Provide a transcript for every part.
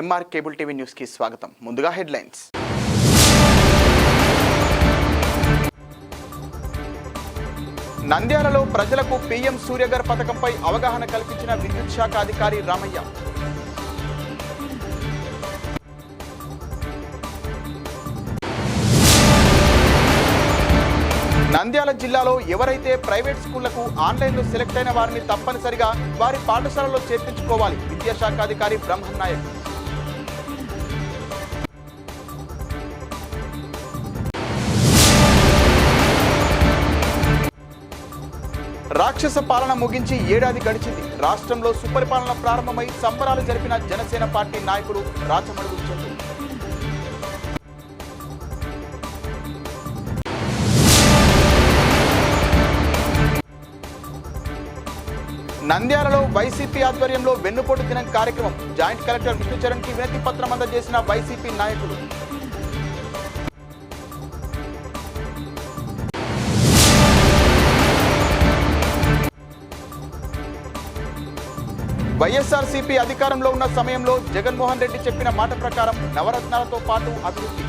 MR cable TV న్యూస్కి స్వాగతం. ముందుగా హెడ్లైన్స్. నంద్యాలలో ప్రజలకు పీఎం సూర్యగర్ పథకంపై అవగాహన కల్పించిన విద్యుత్ శాఖ అధికారి రామయ్య. నంద్యాల జిల్లాలో ఎవరైతే ప్రైవేట్ స్కూళ్ళకు ఆన్లైన్లో సెలెక్ట్ అయిన వారిని తప్పనిసరిగా వారి పాఠశాలలో చేర్పించుకోవాలి. విద్యాశాఖ అధికారి బ్రహ్మన్ నాయక్. రాక్షస పాలన ముగించి ఏడాది గడిచింది. రాష్ట్రంలో సుపరిపాలన ప్రారంభమై సంబరాలు జరిపిన జనసేన పార్టీ నాయకుడు రాచమడుగు నంద్యాలలో వైసీపీ ఆధ్వర్యంలో వెన్నుపోటు దినం కార్యక్రమం. జాయింట్ కలెక్టర్ విష్ణుచరణ్కి వినతి పత్రం అందజేసిన వైసీపీ నాయకుడు. వైఎస్ఆర్సీపీ అధికారంలో ఉన్న సమయంలో జగన్మోహన్ రెడ్డి చెప్పిన మాట ప్రకారం నవరత్నాలతో పాటు అభివృద్ధి.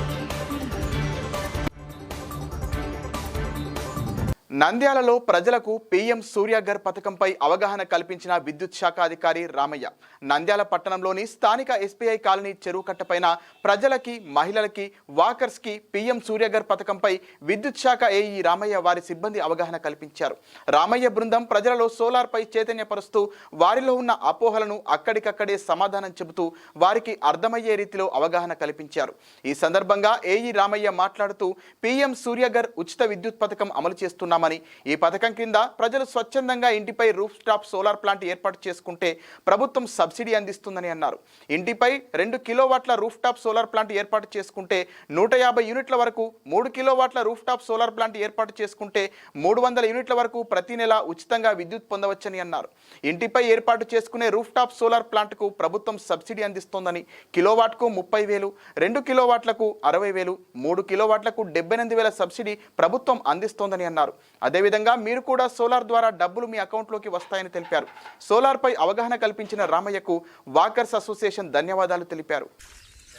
నంద్యాలలో ప్రజలకు పీఎం సూర్యగర్ పథకంపై అవగాహన కల్పించిన విద్యుత్ శాఖ అధికారి రామయ్య. నంద్యాల పట్టణంలోని స్థానిక ఎస్బీఐ కాలనీ చెరువు కట్టపైన ప్రజలకి మహిళలకి వాకర్స్కి పీఎం సూర్యగర్ పథకంపై విద్యుత్ శాఖ ఏఈ రామయ్య వారి సిబ్బంది అవగాహన కల్పించారు. రామయ్య బృందం ప్రజలలో సోలార్పై చైతన్యపరుస్తూ వారిలో ఉన్న అపోహలను అక్కడికక్కడే సమాధానం చెబుతూ వారికి అర్థమయ్యే రీతిలో అవగాహన కల్పించారు. ఈ సందర్భంగా ఏఈ రామయ్య మాట్లాడుతూ పీఎం సూర్యగర్ ఉచిత విద్యుత్ పథకం అమలు చేస్తున్నామని ఈ పథకం కింద ప్రజలు స్వచ్ఛందంగా ఇంటిపై రూఫ్ టాప్ సోలార్ ప్లాంట్ ఏర్పాటు చేసుకుంటే ప్రభుత్వం సబ్సిడీ అందిస్తుందని అన్నారు. ఇంటిపై రెండు కిలోవాట్ల రూఫ్ టాప్ సోలార్ ప్లాంట్ ఏర్పాటు చేసుకుంటే నూట యాభై యూనిట్ల వరకు మూడు కిలోవాట్ల రూఫ్ టాప్ సోలార్ ప్లాంట్ ఏర్పాటు చేసుకుంటే మూడు వందల యూనిట్ల వరకు ప్రతి నెల ఉచితంగా విద్యుత్ పొందవచ్చని అన్నారు. ఇంటిపై ఏర్పాటు చేసుకునే రూఫ్ టాప్ సోలార్ ప్లాంట్కు ప్రభుత్వం సబ్సిడీ అందిస్తోందని కిలోవాట్కు ముప్పై వేలు రెండు కిలోవాట్లకు అరవై వేలు మూడు కిలోవాట్లకు డెబ్బై ఎనిమిది వేల సబ్సిడీ ప్రభుత్వం అందిస్తోందని అన్నారు. అదేవిధంగా మీరు కూడా సోలార్ ద్వారా డబ్బులు మీ అకౌంట్లోకి వస్తాయని తెలిపారు. సోలార్పై అవగాహన కల్పించిన రామయ్యకు వాకర్స్ అసోసియేషన్ ధన్యవాదాలు తెలిపారు.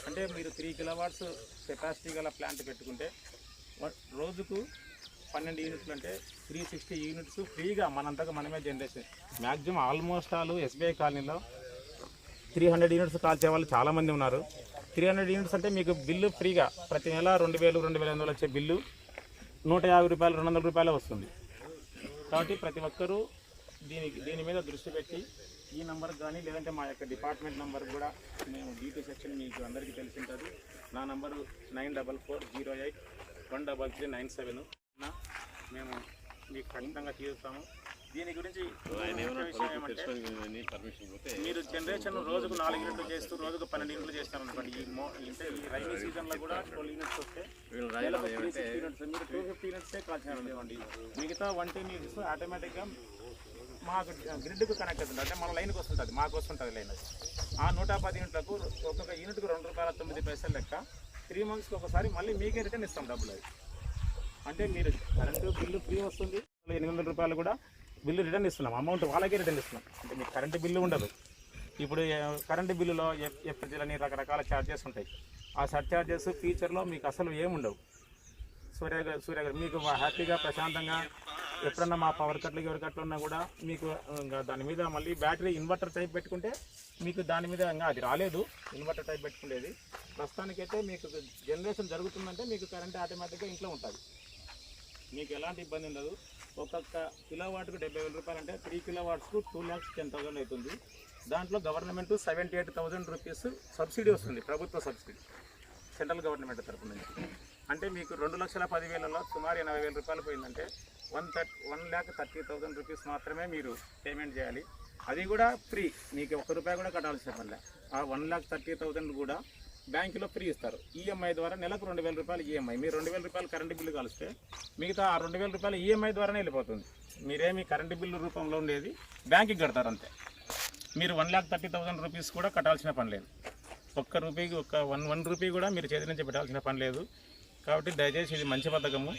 అంటే మీరు త్రీ కిలోవాట్స్ కెపాసిటీ గల ప్లాంట్ పెట్టుకుంటే రోజుకు పన్నెండు యూనిట్లు అంటే త్రీ సిక్స్టీ యూనిట్స్ ఫ్రీగా మనంతగా మనమే generation maximum almost all SBI కాలనీలో త్రీ హండ్రెడ్ యూనిట్స్ కాల్చే వాళ్ళు చాలామంది ఉన్నారు. త్రీ హండ్రెడ్ యూనిట్స్ అంటే మీకు బిల్లు ఫ్రీగా ప్రతి నెల రెండు వేలు రెండు వేల ఎనిమిది వచ్చే బిల్లు నూట యాభై రూపాయలు రెండు వందల రూపాయలు వస్తుంది. కాబట్టి ప్రతి ఒక్కరూ దీనికి దీని మీద దృష్టి పెట్టి ఈ నంబర్కి కానీ లేదంటే మా యొక్క డిపార్ట్మెంట్ నెంబర్ కూడా మేము డీటీ సెక్షన్ మీకు అందరికీ తెలిసి ఉంటుంది నా number nine double four zero eight one double three nine seven. మేము మీకు ఖచ్చితంగా తీరుస్తాము. దీని గురించి మీరు జనరేషన్ రోజుకు నాలుగు యూనిట్లు చేస్తూ రోజుకు పన్నెండు యూనిట్లు చేస్తారు అనుకోండి ఈ మో అంటే ఈ రైనీ సీజన్లో కూడా ట్వెల్వ్ యూనిట్స్ వస్తే యూనిట్స్ మీరు టూ ఫిఫ్టీ యూనిట్సే కాల్చారు అనుకోండి మిగతా వన్ టెన్ యూనిట్స్ ఆటోమేటిక్గా మాకు గ్రిడ్కు కనెక్ట్ అవుతుంది. అంటే మన లైన్కి వస్తుంటుంది మాకు వస్తుంటుంది లైన్ ఆ నూట పది యూనిట్లకు ఒక్కొక్క యూనిట్కు రెండు రూపాయల తొమ్మిది పైసలు లెక్క త్రీ మంత్స్కి ఒకసారి మళ్ళీ మీకే రిటర్న్ ఇస్తాం డబ్బులు అది అంటే మీరు కరెంటు బిల్లు ఫ్రీ వస్తుంది ఎనిమిది వందల రూపాయలు కూడా బిల్లు రిటర్న్ ఇస్తున్నాం. అమౌంట్ వాళ్ళకే రిటర్న్ ఇస్తున్నాం. అంటే మీకు కరెంటు బిల్లు ఉండదు. ఇప్పుడు కరెంటు బిల్లులో ఎఫ్ఎస్ఎల్ రకరకాల ఛార్జెస్ ఉంటాయి. ఆ సర్ఛార్జెస్ ఫ్యూచర్లో మీకు అసలు ఏముండవు సూర్య సూర్య మీకు హ్యాపీగా ప్రశాంతంగా ఎప్పుడన్నా మా పవర్ కట్లు ఎవరి కట్లు ఉన్నా కూడా మీకు ఇంకా దాని మీద మళ్ళీ బ్యాటరీ ఇన్వర్టర్ టైప్ పెట్టుకుంటే మీకు దాని మీద ఇంకా అది రాలేదు. ఇన్వర్టర్ టైప్ పెట్టుకునేది ప్రస్తుతానికైతే మీకు జనరేషన్ జరుగుతుందంటే మీకు కరెంట్ ఆటోమేటిక్గా ఇంట్లో ఉంటుంది. మీకు ఎలాంటి ఇబ్బంది ఉండదు. ఒక్కొక్క కిలో వాట్కు డెబ్బై వేల రూపాయలు అంటే త్రీ కిలో వాట్స్కు టూ ల్యాక్స్ టెన్ థౌసండ్ అవుతుంది. దాంట్లో government seventy eight thousand rupees subsidy వస్తుంది ప్రభుత్వ సబ్సిడీ. సెంట్రల్ గవర్నమెంట్ తరఫు నుంచి. అంటే మీకు రెండు లక్షల పదివేలలో సుమారు ఎనభై వేల రూపాయలు పోయిందంటే one thirty one lakh thirty thousand rupees మాత్రమే మీరు పేమెంట్ చేయాలి. అది కూడా ఫ్రీ. మీకు ఒక్క రూపాయి కూడా కట్టాల్సిన పనిలే ఆ వన్ ల్యాక్ థర్టీ థౌసండ్ కూడా బ్యాంకులో ఫ్రీ ఇస్తారు. ఈఎంఐ ద్వారా నెలకు రెండు వేల రూపాయలు ఈఎంఐ మీరు రెండు వేల రూపాయలు కరెంటు బిల్లు కలిస్తే మిగతా ఆ రెండు వేల రూపాయలు ఈఎంఐ ద్వారానే వెళ్ళిపోతుంది. మీరేమి కరెంటు బిల్లు రూపంలో ఉండేది బ్యాంకుకి కడతారు అంతే. మీరు one lakh thirty thousand rupees కూడా కట్టాల్సిన పని లేదు. ఒక్క రూపీకి ఒక్క వన్ వన్ రూపీ కూడా మీరు చేతి నుంచి పెట్టాల్సిన పని లేదు. కాబట్టి దయచేసి ఇది మంచి పథకము.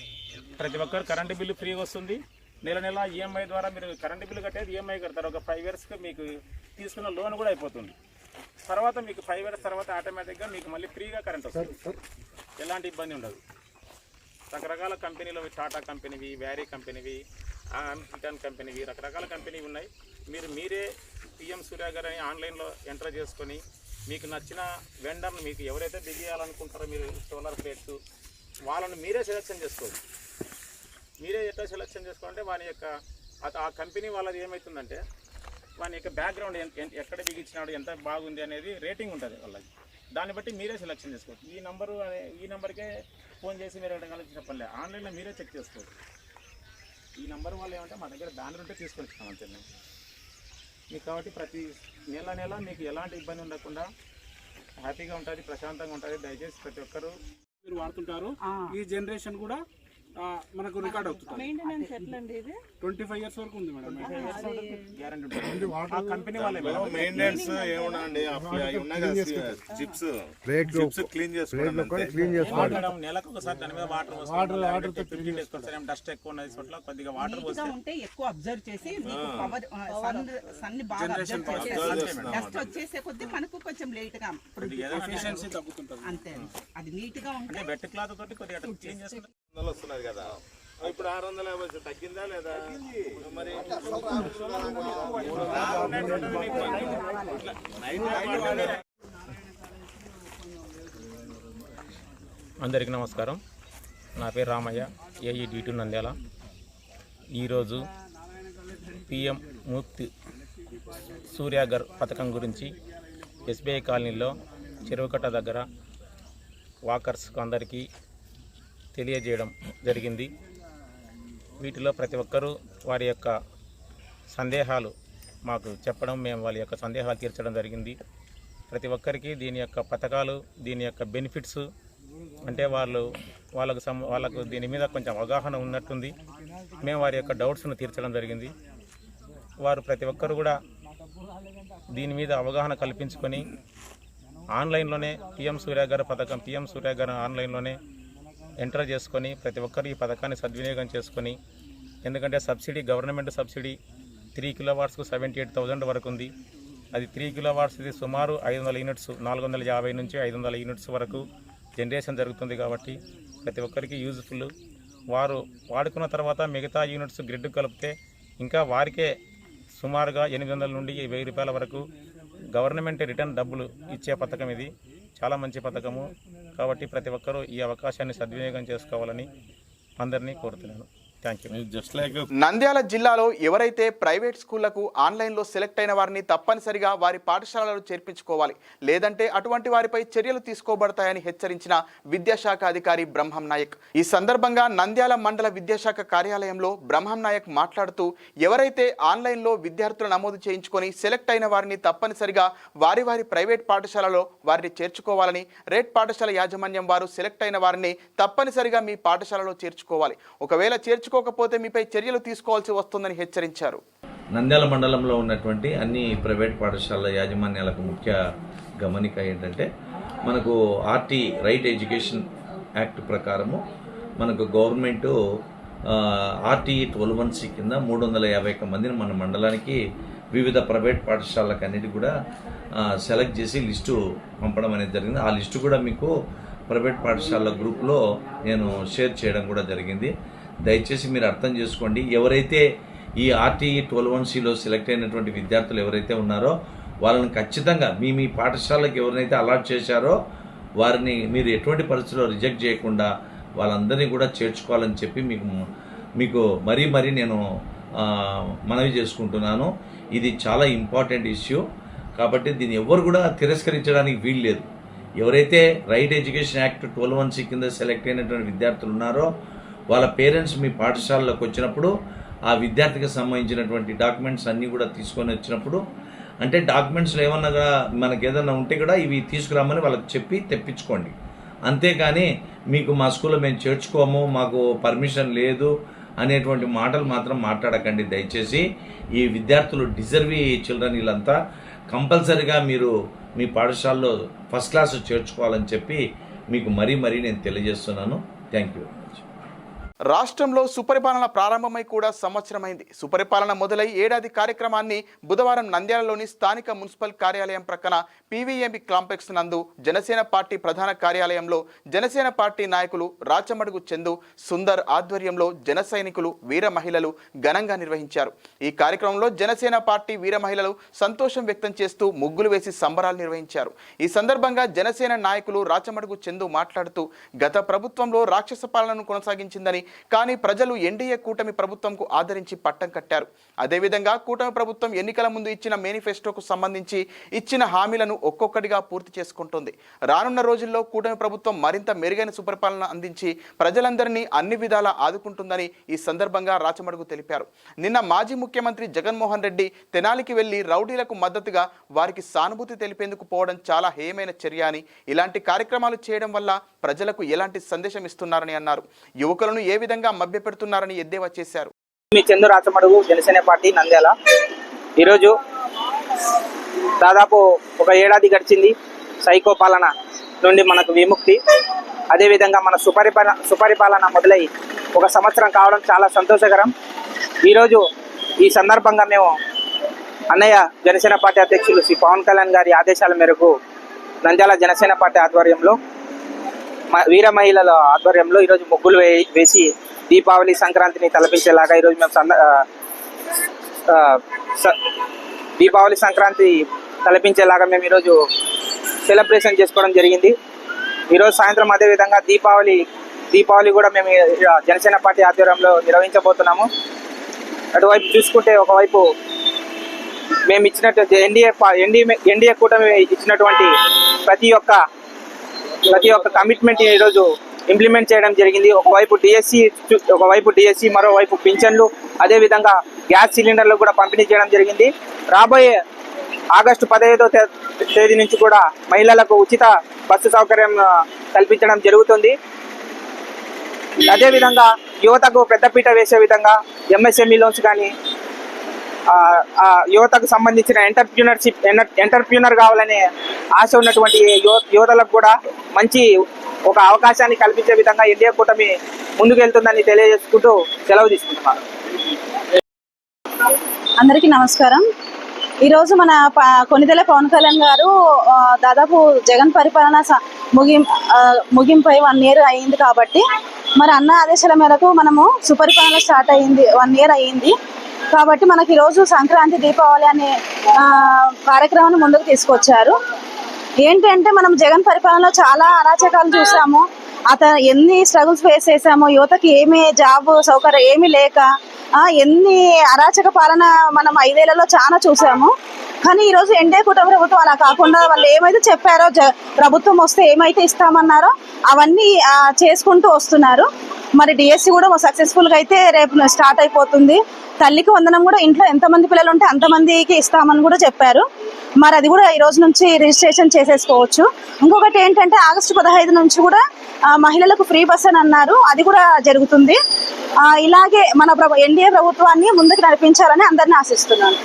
ప్రతి ఒక్కరు కరెంటు బిల్లు ఫ్రీగా వస్తుంది. నెల నెల ఈఎంఐ ద్వారా మీరు కరెంటు బిల్లు కట్టేది ఈఎంఐ కడతారు. ఒక ఫైవ్ ఇయర్స్కి మీకు తీసుకున్న లోన్ కూడా అయిపోతుంది. తర్వాత మీకు ఫైవ్ ఇయర్స్ తర్వాత ఆటోమేటిక్గా మీకు మళ్ళీ ఫ్రీగా కరెంట్ వస్తుంది. ఎలాంటి ఇబ్బంది ఉండదు. రకరకాల కంపెనీలు టాటా కంపెనీవి వ్యారీ కంపెనీవి రిటర్న్ కంపెనీవి రకరకాల కంపెనీవి ఉన్నాయి. మీరు మీరే పిఎం సూర్య గారు అని ఆన్లైన్లో ఎంటర్ చేసుకొని మీకు నచ్చిన వెండర్ని మీకు ఎవరైతే దిగేయాలనుకుంటారో మీరు సోలార్ ప్లేట్స్ వాళ్ళని మీరే సెలెక్షన్ చేసుకోవచ్చు మీరే ఎట్లా సెలెక్షన్ చేసుకోవాలంటే వాని యొక్క ఆ- ఆ కంపెనీ వాళ్ళది ఏమవుతుందంటే వాని యొక్క బ్యాక్గ్రౌండ్ ఎక్కడ బిగించినాడు ఎంత బాగుంది అనేది రేటింగ్ ఉంటుంది వాళ్ళకి. దాన్ని బట్టి మీరే సెలెక్షన్ చేసుకోవచ్చు. ఈ నంబరు ఈ నెంబర్కే ఫోన్ చేసి మీరు ఎక్కడ చెప్పలే ఆన్లైన్లో మీరే చెక్ చేసుకోవచ్చు. ఈ నెంబర్ వాళ్ళు ఏమంటే మా దగ్గర బ్యానర్ ఉంటే తీసుకొని ఇస్తాం అంతే మీకు కాబట్టి ప్రతి నెల నెల మీకు ఎలాంటి ఇబ్బంది ఉండకుండా హ్యాపీగా ఉంటుంది ప్రశాంతంగా ఉంటుంది. దయచేసి ప్రతి ఒక్కరూ మీరు వాడుతుంటారు. ఈ జనరేషన్ కూడా మనకు రికార్డ్ అవుతుంది. మెయింటెనెన్స్ ఎట్లండి ఇది? ట్వంటీ ఫైవ్ ఇయర్స్ వరకు ఉంది మేడం. గ్యారంటీ ఉంటుంది. ఆ కంపెనీ వాళ్ళే. మెయింటెనెన్స్ చిప్స్ చిప్స్ క్లీన్ చేసుకోవడం అంతే. మేడం నెలకు ఒకసారి దాని మీద వాటర్ వాటర్ ఫిఫ్టీన్ డేస్ ఒకసారి డస్ట్ ఎక్కువ ఉన్నది చోట్ల కొద్దిగా వాటర్ ఉంటే ఎక్కువ అబ్జర్వ్ చేసి మీకు పవర్ సన్ సన్ని బాగా అబ్జర్వ్ చేసేసి డస్ట్ వచ్చేసే కొద్దీ మనకు కొంచెం లేట్గా ఎఫిషియన్సీ తగ్గుతుంటుంది. అంతే అది నీట్గా ఉంటే అంటే వెట్ క్లాత్ తోటి కొద్దిగా క్లీన్ చేసుకుంటే వందలు వస్తున్నది కదా ఇప్పుడు ఆరు వందల యాభై వచ్చి తగ్గిందా లేదా మరి అందరికీ నమస్కారం. నా పేరు రామయ్య. ఏఈ డీటు నంద్యాల. ఈరోజు పిఎం ముక్తి సూర్యాగర్ పథకం గురించి ఎస్బీఐ కాలనీలో చెరువుకట్ట దగ్గర వాకర్స్ అందరికీ తెలియజేయడం జరిగింది. వీటిలో ప్రతి ఒక్కరూ వారి యొక్క సందేహాలు మాకు చెప్పడం మేము వాళ్ళ యొక్క సందేహాలు తీర్చడం జరిగింది. ప్రతి ఒక్కరికి దీని యొక్క పథకాలు దీని యొక్క బెనిఫిట్స్ అంటే వాళ్ళు వాళ్ళకు సం వాళ్ళకు దీని మీద కొంచెం అవగాహన ఉన్నట్టుంది. మేము వారి యొక్క డౌట్స్ను తీర్చడం జరిగింది. వారు ప్రతి ఒక్కరు కూడా దీని మీద అవగాహన కల్పించుకొని ఆన్లైన్లోనే పిఎం సూర్యాగార పథకం పిఎం సూర్యగారం ఆన్లైన్లోనే ఎంటర్ చేసుకొని ప్రతి ఒక్కరు ఈ పథకాన్ని సద్వినియోగం చేసుకొని ఎందుకంటే subsidy government subsidy three kilo వాట్స్కు seventy eight thousand వరకు ఉంది. అది త్రీ కిలో వాట్స్ ఇది సుమారు ఐదు వందల యూనిట్స్ నాలుగు వందల యాభై నుంచి ఐదు వందల యూనిట్స్ వరకు జనరేషన్ జరుగుతుంది కాబట్టి ప్రతి ఒక్కరికి యూజ్ఫుల్ వారు వాడుకున్న తర్వాత మిగతా యూనిట్స్ గ్రిడ్ కలిపితే ఇంకా వారికే సుమారుగా ఎనిమిది వందల నుండి వెయ్యి రూపాయల వరకు గవర్నమెంట్ రిటర్న్ డబ్బులు ఇచ్చే పథకం ఇది. చాలా మంచి పథకము. కాబట్టి ప్రతి ఒక్కరూ ఈ అవకాశాన్ని సద్వినియోగం చేసుకోవాలని అందరినీ కోరుతున్నాను. నంద్యాల జిల్లాలో ఎవరైతే ప్రైవేట్ స్కూళ్ళకు ఆన్లైన్లో సెలెక్ట్ అయిన వారిని తప్పనిసరిగా వారి పాఠశాలలో చేర్పించుకోవాలి. లేదంటే అటువంటి వారిపై చర్యలు తీసుకోబడతాయని హెచ్చరించిన విద్యాశాఖ అధికారి బ్రహ్మం నాయక్. ఈ సందర్భంగా నంద్యాల మండల విద్యాశాఖ కార్యాలయంలో బ్రహ్మం నాయక్ మాట్లాడుతూ ఎవరైతే ఆన్లైన్లో విద్యార్థులు నమోదు చేయించుకొని సెలెక్ట్ అయిన వారిని తప్పనిసరిగా వారి వారి ప్రైవేట్ పాఠశాలలో వారిని చేర్చుకోవాలని రేట్ పాఠశాల యాజమాన్యం వారు సెలెక్ట్ అయిన వారిని తప్పనిసరిగా మీ పాఠశాలలో చేర్చుకోవాలి. ఒకవేళ చేర్చుకోకపోతే మీపై చర్యలు తీసుకోవాల్సి వస్తుందని హెచ్చరించారు. నంద్యాల మండలంలో ఉన్నటువంటి అన్ని ప్రైవేట్ పాఠశాలల యాజమాన్యాలకు ముఖ్య గమనిక ఏంటంటే మనకు ఆర్టీ రైట్ ఎడ్యుకేషన్ యాక్ట్ ప్రకారము మనకు government RT twelve one C కింద మూడు వందల యాభై ఒక్క మందిని మన మండలానికి వివిధ ప్రైవేట్ పాఠశాలలకు అన్నిటి కూడా సెలెక్ట్ చేసి లిస్టు పంపడం అనేది జరిగింది. ఆ లిస్టు కూడా మీకు ప్రైవేట్ పాఠశాలల గ్రూప్లో నేను షేర్ చేయడం కూడా జరిగింది. దయచేసి మీరు అర్థం చేసుకోండి. ఎవరైతే ఈ ఆర్టీఈ ట్వెల్వ్ వన్ సిలో సెలెక్ట్ అయినటువంటి విద్యార్థులు ఎవరైతే ఉన్నారో వాళ్ళని ఖచ్చితంగా మీ మీ పాఠశాలకు ఎవరినైతే అలాట్ చేశారో వారిని మీరు ఎటువంటి పరిస్థితుల్లో రిజెక్ట్ చేయకుండా వాళ్ళందరినీ కూడా చేర్చుకోవాలని చెప్పి మీకు మీకు మరీ మరీ నేను మనవి చేసుకుంటున్నాను. ఇది చాలా ఇంపార్టెంట్ ఇష్యూ. కాబట్టి దీన్ని ఎవరు కూడా తిరస్కరించడానికి వీలు లేదు. ఎవరైతే right education act twelve one C కింద సెలెక్ట్ అయినటువంటి విద్యార్థులు ఉన్నారో వాళ్ళ పేరెంట్స్ మీ పాఠశాలలోకి వచ్చినప్పుడు ఆ విద్యార్థికి సంబంధించినటువంటి డాక్యుమెంట్స్ అన్నీ కూడా తీసుకొని వచ్చినప్పుడు అంటే డాక్యుమెంట్స్లో ఏమన్నా మనకి ఏదైనా ఉంటే కూడా ఇవి తీసుకురామని వాళ్ళకి చెప్పి తెప్పించుకోండి. అంతేకాని మీకు మా స్కూల్లో మేము చేర్చుకోము మాకు పర్మిషన్ లేదు అనేటువంటి మాటలు మాత్రం మాట్లాడకండి. దయచేసి ఈ విద్యార్థులు డిజర్వీ చిల్డ్రన్ వీళ్ళంతా కంపల్సరిగా మీరు మీ పాఠశాలలో ఫస్ట్ క్లాస్ చేర్చుకోవాలని చెప్పి మీకు మరీ మరీ నేను తెలియజేస్తున్నాను. Thank you. రాష్ట్రంలో సుపరిపాలన ప్రారంభమై కూడా సంవత్సరమైంది. సుపరిపాలన మొదలై ఏడాది కార్యక్రమాన్ని బుధవారం నంద్యాలలోని స్థానిక మున్సిపల్ కార్యాలయం ప్రక్కన పీవీఎంబి కాంప్లెక్స్ నందు జనసేన పార్టీ ప్రధాన కార్యాలయంలో జనసేన పార్టీ నాయకులు రాచమడుగు చందు సుందర్ ఆధ్వర్యంలో జన సైనికులు వీర మహిళలు ఘనంగా నిర్వహించారు. ఈ కార్యక్రమంలో జనసేన పార్టీ వీర మహిళలు సంతోషం వ్యక్తం చేస్తూ ముగ్గులు వేసి సంబరాలు నిర్వహించారు. ఈ సందర్భంగా జనసేన నాయకులు రాచమడుగు చందు మాట్లాడుతూ గత ప్రభుత్వంలో రాక్షస పాలనను కొనసాగించిందని కానీ ప్రజలు ఎన్డీఏ కూటమి ప్రభుత్వంకు ఆదరించి పట్టం కట్టారు. అదేవిధంగా కూటమి ప్రభుత్వం ఎన్నికల ముందు ఇచ్చిన మేనిఫెస్టోకు సంబంధించి ఇచ్చిన హామీలను ఒక్కొక్కటిగా పూర్తి చేసుకుంటుంది. రానున్న రోజుల్లో కూటమి ప్రభుత్వం మరింత మెరుగైన సుపరిపాలన అందించి ప్రజలందరినీ అన్ని విధాలా ఆదుకుంటుందని ఈ సందర్భంగా రాచమడుగు తెలిపారు. నిన్న మాజీ ముఖ్యమంత్రి జగన్మోహన్ రెడ్డి తెనాలికి వెళ్ళి రౌడీలకు మద్దతుగా వారికి సానుభూతి తెలిపేందుకు పోవడం చాలా హేయమైన చర్య అని ఇలాంటి కార్యక్రమాలు చేయడం వల్ల ప్రజలకు ఎలాంటి సందేశం ఇస్తున్నారని అన్నారు. యువకులను ఏ విధంగా మభ్యపెడుతున్నారని ఎద్దేవా చేశారు. మీ చందు రాచమడుగు జనసేన పార్టీ నంద్యాల. ఈరోజు దాదాపు ఒక ఏడాది గడిచింది సైకో పాలన నుండి మనకు విముక్తి. అదేవిధంగా మన సుపరిపాలన సుపరిపాలన మొదలై ఒక సంవత్సరం కావడం చాలా సంతోషకరం. ఈరోజు ఈ సందర్భంగా మేము అన్నయ్య జనసేన పార్టీ అధ్యక్షులు శ్రీ పవన్ కళ్యాణ్ గారి ఆదేశాల మేరకు నంద్యాల జనసేన పార్టీ ఆధ్వర్యంలో వీర మహిళల ఆధ్వర్యంలో ఈరోజు ముగ్గులు వే- వేసి దీపావళి సంక్రాంతిని తలపించేలాగా ఈరోజు మేము సంద స- దీపావళి సంక్రాంతి తలపించేలాగా మేము ఈరోజు సెలబ్రేషన్ చేసుకోవడం జరిగింది. ఈరోజు సాయంత్రం అదే విధంగా దీపావళి దీపావళి కూడా మేము జనసేన పార్టీ ఆధ్వర్యంలో నిర్వహించబోతున్నాము. అటువైపు చూసుకుంటే ఒకవైపు మేము ఇచ్చినట్టు ఎన్డీఏ ఎన్డీఏ ఎన్డీఏ కూటమి ఇచ్చినటువంటి ప్రతి ఒక్క ప్రతి ఒక్క కమిట్మెంట్ ఈరోజు ఇంప్లిమెంట్ చేయడం జరిగింది. ఒకవైపు డిఎస్సి ఒకవైపు డిఎస్సి మరోవైపు పింఛన్లు అదేవిధంగా గ్యాస్ సిలిండర్లు కూడా పంపిణీ చేయడం జరిగింది. రాబోయే ఆగస్టు పదహైదో తేదీ నుంచి కూడా మహిళలకు ఉచిత బస్సు సౌకర్యం కల్పించడం జరుగుతుంది. అదేవిధంగా యువతకు పెద్దపీట వేసే విధంగా ఎంఎస్ఎంఈ లోన్స్ కానీ యువతకు సంబంధించిన ఎంటర్ప్రీనర్షిప్ ఎంటర్ప్రీనర్ కావాలనే ఆశ ఉన్నటువంటి యువతలకు కూడా మంచి ఒక అవకాశాన్ని కల్పించే విధంగా ఎన్డీఏ కూటమి ముందుకు వెళ్తుందని తెలియజేసుకుంటూ సెలవు తీసుకుంటున్నాను. అందరికీ నమస్కారం. ఈరోజు మన కొనిదెల పవన్ కళ్యాణ్ గారు దాదాపు జగన్ పరిపాలన ముగిం ముగింపై వన్ ఇయర్ అయ్యింది కాబట్టి మరి అన్న ఆదేశాల మేరకు మనము సుపరిపాలన స్టార్ట్ అయ్యింది వన్ ఇయర్ అయ్యింది కాబట్టి మనకి ఈరోజు సంక్రాంతి దీపావళి అనే కార్యక్రమాన్ని ముందుకు తీసుకొచ్చారు. ఏంటంటే మనం జగన్ పరిపాలనలో చాలా అరాచకాలు చూసాము. అతను ఎన్ని స్ట్రగుల్స్ ఫేస్ చేసాము యువతకి ఏమి జాబ్ సౌకర్యం ఏమీ లేక ఎన్ని అరాచక పాలన మనం ఐదేళ్ళలో చాలా చూసాము. కానీ ఈరోజు ఎన్డీఏ కూటమి ప్రభుత్వం అలా కాకుండా వాళ్ళు ఏమైతే చెప్పారో జ- ప్రభుత్వం వస్తే ఏమైతే ఇస్తామన్నారో అవన్నీ చేసుకుంటూ వస్తున్నారు. మరి డిఎస్సి కూడా సక్సెస్ఫుల్గా అయితే రేపు స్టార్ట్ అయిపోతుంది. తల్లికి వందనం కూడా ఇంట్లో ఎంతమంది పిల్లలు ఉంటే అంతమందికి ఇస్తామని కూడా చెప్పారు. మరి అది కూడా ఈ రోజు నుంచి రిజిస్ట్రేషన్ చేసేసుకోవచ్చు. ఇంకొకటి ఏంటంటే ఆగస్టు పదహైదు నుంచి కూడా మహిళలకు ఫ్రీ బస్ అని అన్నారు. అది కూడా జరుగుతుంది. ఇలాగే మన ప్రభు ఎన్డీఏ ప్రభుత్వాన్ని ముందుకు నడిపించాలని అందరిని ఆశిస్తున్నాను.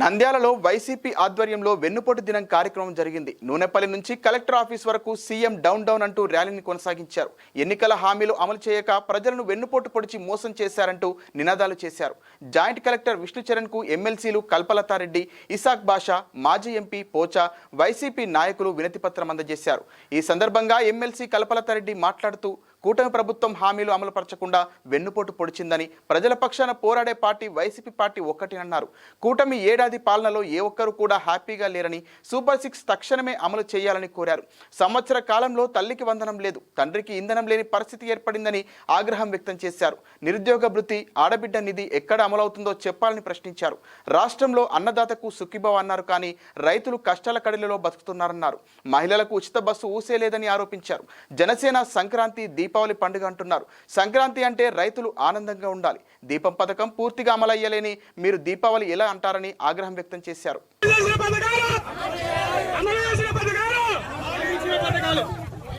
నంద్యాలలో వైసీపీ ఆధ్వర్యంలో వెన్నుపోటు దినం కార్యక్రమం జరిగింది. నూనెపల్లి నుంచి కలెక్టర్ ఆఫీస్ వరకు సీఎం డౌన్ డౌన్ అంటూ ర్యాలీని కొనసాగించారు. ఎన్నికల హామీలు అమలు చేయక ప్రజలను వెన్నుపోటు పొడిచి మోసం చేశారంటూ నినాదాలు చేశారు. జాయింట్ కలెక్టర్ విష్ణుచరణ్కు ఎమ్మెల్సీలు కల్పలతారెడ్డి ఇసాక్ బాషా మాజీ ఎంపీ పోచా వైసీపీ నాయకులు వినతిపత్రం అందజేశారు. ఈ సందర్భంగా ఎమ్మెల్సీ కల్పలతారెడ్డి మాట్లాడుతూ కూటమి ప్రభుత్వం హామీలు అమలుపరచకుండా వెన్నుపోటు పొడిచిందని ప్రజల పక్షాన పోరాడే పార్టీ వైసీపీ పార్టీ ఒక్కటేనన్నారు. కూటమి ఏడాది పాలనలో ఏ ఒక్కరు కూడా హ్యాపీగా లేరని సూపర్ సిక్స్ తక్షణమే అమలు చేయాలని కోరారు. సంవత్సర కాలంలో తల్లికి వందనం లేదు తండ్రికి ఇంధనం లేని పరిస్థితి ఏర్పడిందని ఆగ్రహం వ్యక్తం చేశారు. నిరుద్యోగ వృత్తి ఆడబిడ్డ నిధి ఎక్కడ అమలవుతుందో చెప్పాలని ప్రశ్నించారు. రాష్ట్రంలో అన్నదాతకు సుఖీభవ అన్నారు కానీ రైతులు కష్టాల కడిలలో బతుకుతున్నారన్నారు. మహిళలకు ఉచిత బస్సు ఊసేలేదని ఆరోపించారు. జనసేన సంక్రాంతి దీప దీపావళి పండుగ అంటున్నారు. సంక్రాంతి అంటే రైతులు ఆనందంగా ఉండాలి. దీపం పథకం పూర్తిగా అమలయ్యలేని మీరు దీపావళి ఎలా అంటారని ఆగ్రహం వ్యక్తం చేశారు.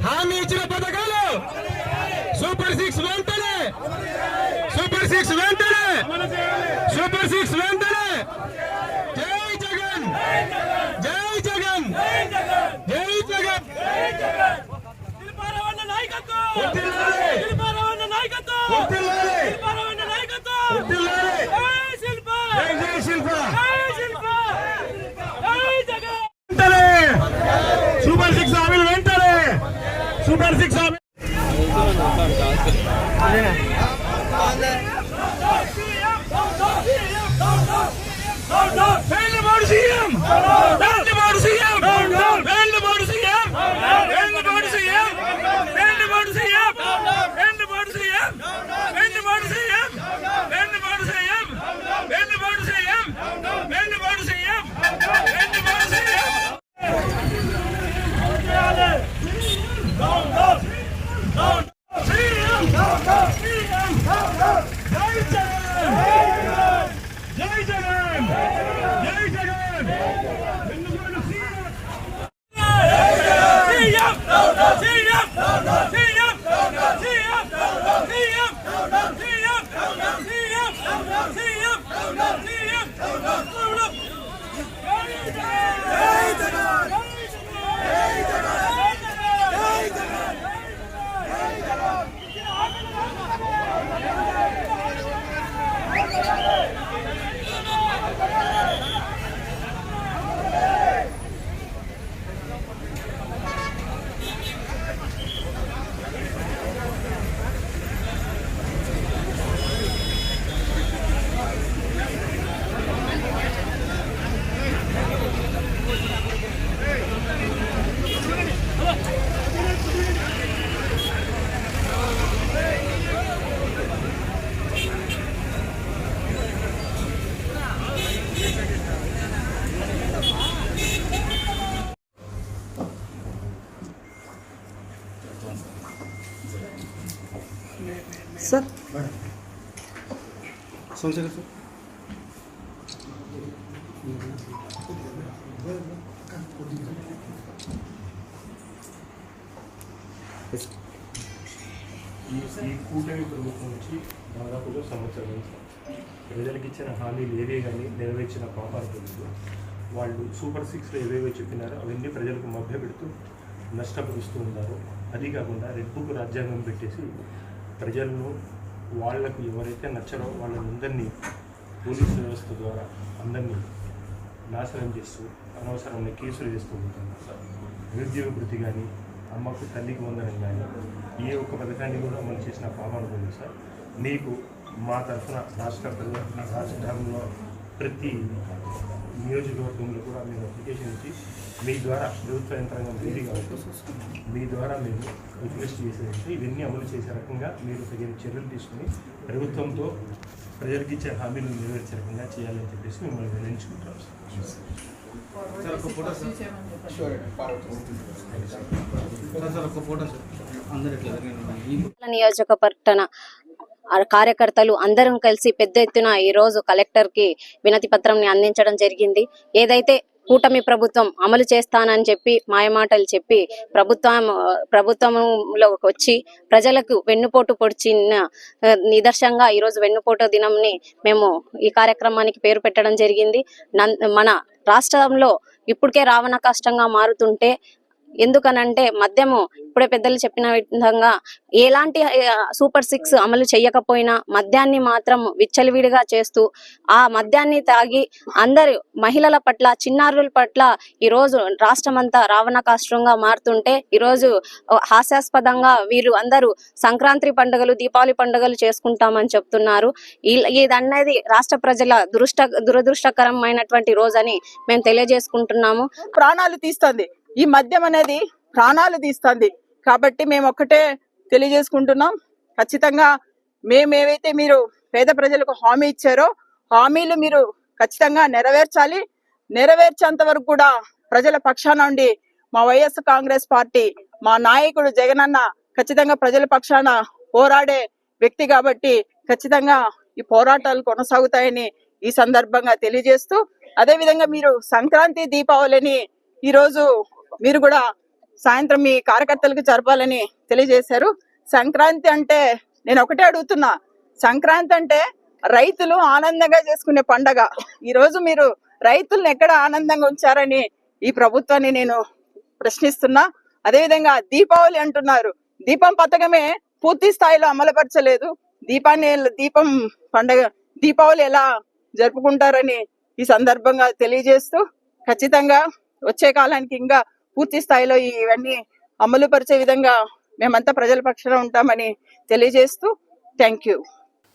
హామీ ఇచ్చిన పథకాలు. సూపర్ సిక్స్ వెంటనే. సూపర్ సిక్స్ వెంటనే. ఈ ఈ కూటమి ప్రభుత్వం నుంచి దాదాపుగా సంవత్సరం సార్. ప్రజలకు ఇచ్చిన హామీలు ఏవే కానీ నెరవేర్చిన పాపాలు తెలుసు వాళ్ళు సూపర్ సిక్స్లో ఏవేవో చెప్పినారో అవన్నీ ప్రజలకు మభ్యపెడుతూ నష్టపరుస్తూ ఉన్నారు అది కాకుండా రెడ్ బుక్ రాజ్యాంగం పెట్టేసి ప్రజలను వాళ్ళకు ఎవరైతే నచ్చరో వాళ్ళందరినీ పోలీస్ వ్యవస్థ ద్వారా అందరినీ నాశనం చేస్తూ అనవసరమైన కేసులు వేస్తూ ఉంటున్నారు సార్ నిరుద్యోగ వృత్తి కానీ అమ్మకు తల్లికి వందనం కానీ ఏ ఒక్క పథకాన్ని కూడా అమలు చేసిన పాపన ఉంది సార్. మీకు మా తరఫున రాష్ట్ర రాష్ట్రంలో ప్రతి నియోజకవర్గంలో కూడా మేము అప్లికేషన్ ఇచ్చి మీ ద్వారా ప్రభుత్వ యంత్రాంగం కావచ్చు మీ ద్వారా మేము రిక్వెస్ట్ చేసేది ఇవన్నీ అమలు చేసే రకంగా మీరు తగిన చర్యలు తీసుకుని ప్రభుత్వంతో ప్రజలకు ఇచ్చే హామీలు నెరవేర్చే రకంగా చేయాలని చెప్పేసి మిమ్మల్ని వినియోగించుకుంటాం సార్ నియోజకవర్గ ఆ కార్యకర్తలు అందరం కలిసి పెద్ద ఎత్తున ఈ రోజు కలెక్టర్కి వినతి పత్రంని అందించడం జరిగింది. ఏదైతే కూటమి ప్రభుత్వం అమలు చేస్తానని చెప్పి మాయమాటలు చెప్పి ప్రభుత్వం ప్రభుత్వంలో వచ్చి ప్రజలకు వెన్నుపోటు పొడిచిన నిదర్శంగా ఈరోజు ఈ రోజు వెన్నుపోటు దినంని మేము ఈ కార్యక్రమానికి పేరు పెట్టడం జరిగింది. నన్- మన రాష్ట్రంలో ఇప్పటికే రావణ కష్టంగా మారుతుంటే ఎందుకనంటే మద్యము ఇప్పుడే పెద్దలు చెప్పిన విధంగా ఎలాంటి సూపర్ సిక్స్ అమలు చేయకపోయినా మద్యాన్ని మాత్రం విచ్చలవిడిగా చేస్తూ ఆ మద్యాన్ని తాగి అందరు మహిళల పట్ల చిన్నారుల పట్ల ఈ రోజు రాష్ట్రమంతా రావణ కాష్టంగా మారుతుంటే ఈ రోజు హాస్యాస్పదంగా వీరు అందరూ సంక్రాంతి పండుగలు దీపావళి పండుగలు చేసుకుంటామని చెప్తున్నారు. ఇదన్నది రాష్ట్ర ప్రజల దురుష్ట దురదృష్టకరమైనటువంటి రోజని మేము తెలియజేసుకుంటున్నాము. ప్రాణాలు తీస్తుంది. ఈ మద్యం అనేది ప్రాణాలు తీస్తుంది. కాబట్టి మేము ఒక్కటే తెలియజేసుకుంటున్నాం. ఖచ్చితంగా మేమేవైతే మీరు పేద ప్రజలకు హామీ ఇచ్చారో హామీలు మీరు ఖచ్చితంగా నెరవేర్చాలి. నెరవేర్చేంత వరకు కూడా ప్రజల పక్షాన ఉండి మా వైఎస్ కాంగ్రెస్ పార్టీ మా నాయకుడు జగనన్న ఖచ్చితంగా ప్రజల పక్షాన పోరాడే వ్యక్తి కాబట్టి ఖచ్చితంగా ఈ పోరాటాలు కొనసాగుతాయని ఈ సందర్భంగా తెలియజేస్తూ అదేవిధంగా మీరు సంక్రాంతి దీపావళిని ఈరోజు మీరు కూడా సాయంత్రం మీ కార్యకర్తలకు జరపాలని తెలియజేశారు. సంక్రాంతి అంటే నేను ఒకటే అడుగుతున్నా. సంక్రాంతి అంటే రైతులు ఆనందంగా చేసుకునే పండగ. ఈ రోజు మీరు రైతులను ఎక్కడ ఆనందంగా ఉంచారని ఈ ప్రభుత్వాన్ని నేను ప్రశ్నిస్తున్నా. అదేవిధంగా దీపావళి అంటున్నారు. దీపం పథకమే పూర్తి స్థాయిలో అమలుపరచలేదు. దీపాన్ని దీపం పండగ దీపావళి ఎలా జరుపుకుంటారని ఈ సందర్భంగా తెలియజేస్తూ ఖచ్చితంగా వచ్చే కాలానికి ఇంకా పూర్తి స్థాయిలో ఇవన్నీ అమలు పరిచే విధంగా మేమంతా ప్రజల పక్షాన ఉంటామని తెలియజేస్తూ థ్యాంక్ యూ.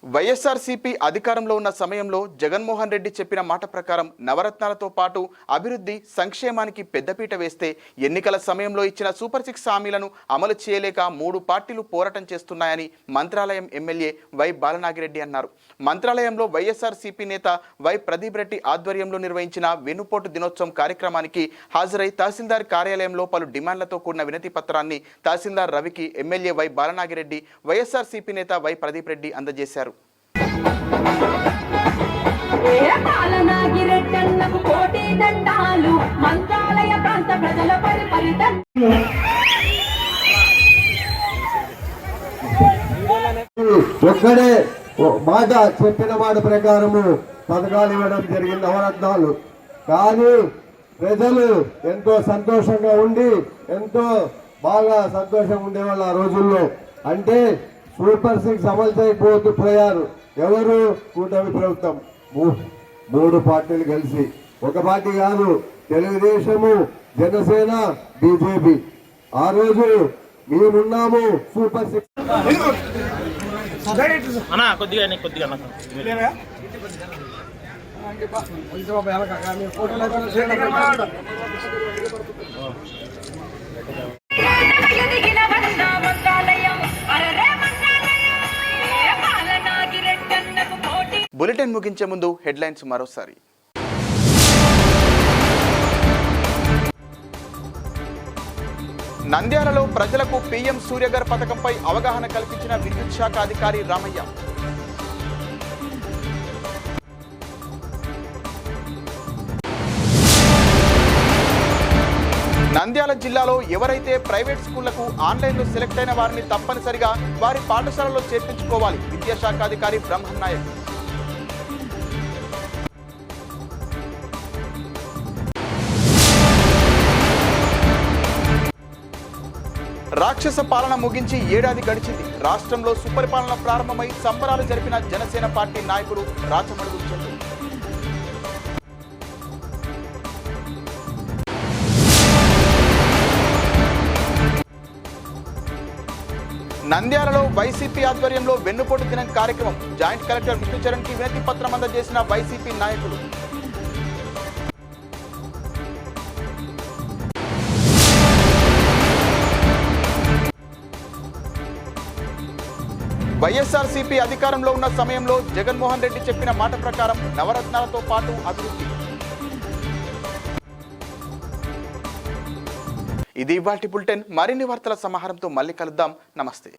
వైఎస్ఆర్సీపీ అధికారంలో ఉన్న సమయంలో జగన్మోహన్ రెడ్డి చెప్పిన మాట ప్రకారం నవరత్నాలతో పాటు అభివృద్ధి సంక్షేమానికి పెద్దపీట వేస్తే ఎన్నికల సమయంలో ఇచ్చిన సూపర్ సిక్స్ హామీలను అమలు చేయలేక మూడు పార్టీలు పోరాటం చేస్తున్నాయని మంత్రాలయం ఎమ్మెల్యే వై బాలనాగిరెడ్డి అన్నారు. మంత్రాలయంలో వైఎస్ఆర్సీపీ నేత వై ప్రదీప్ రెడ్డి ఆధ్వర్యంలో నిర్వహించిన వెన్నుపోటు దినోత్సవం కార్యక్రమానికి హాజరై తహసీల్దార్ కార్యాలయంలో పలు డిమాండ్లతో కూడిన వినతి పత్రాన్ని తహసీల్దార్ రవికి ఎమ్మెల్యే వై బాలనాగిరెడ్డి వైఎస్ఆర్సీపీ నేత వై ప్రదీప్ రెడ్డి అందజేశారు. పాలనాగిరెట్టన్నకు కోటి దండాలు మంత్రాలయ ప్రాంత ప్రజల పరిపరిత ఒక్కడే మాట చెప్పిన మాట ప్రకారము పథకాలు ఇవ్వడం జరిగింది నవరత్నాలు. కానీ ప్రజలు ఎంతో సంతోషంగా ఉండి ఎంతో బాగా సంతోషంగా ఉండేవాళ్ళు ఆ రోజుల్లో. అంటే సూపర్ సిక్స్ అమలు చేయకపోతూ పోయారు. ఎవరు? కూటమి ప్రభుత్వం. మూడు పార్టీలు కలిసి. ఒక పార్టీ కాదు తెలుగుదేశము జనసేన బీజేపీ. ఆ రోజు మేమున్నాము సూపర్ సిక్స్ అన్నా బులెటిన్ ముగించే ముందు హెడ్లైన్స్ మరోసారి. నంద్యాలలో ప్రజలకు పీఎం సూర్యగర్ పథకంపై అవగాహన కల్పించిన విద్యుత్ శాఖ అధికారి రామయ్య. నంద్యాల జిల్లాలో ఎవరైతే ప్రైవేట్ స్కూళ్ళకు ఆన్లైన్లో సెలెక్ట్ అయిన వారిని తప్పనిసరిగా వారి పాఠశాలలో చేర్పించుకోవాలి విద్యాశాఖ అధికారి బ్రహ్మన్ నాయక్. రాక్షస పాలన ముగించి ఏడాది గడిచింది. రాష్ట్రంలో సుపరిపాలన ప్రారంభమై సంబరాలు జరిపిన జనసేన పార్టీ నాయకుడు రాచమడుగు చంద్రు నంద్యాలలో వైసీపీ ఆధ్వర్యంలో వెన్నుపోటు దినం కార్యక్రమం. జాయింట్ కలెక్టర్ విష్ణుచరణ్కి వినతి పత్రం అందజేసిన వైసీపీ నాయకులు. వైఎస్ఆర్సీపీ అధికారంలో ఉన్న సమయంలో జగన్మోహన్ రెడ్డి చెప్పిన మాట ప్రకారం నవరత్నాలతో పాటు అభివృద్ధి. ఇది ఇవాటి బులెటిన్. మరిన్ని వార్తల సమాహారంతో మళ్ళీ కలుద్దాం. నమస్తే.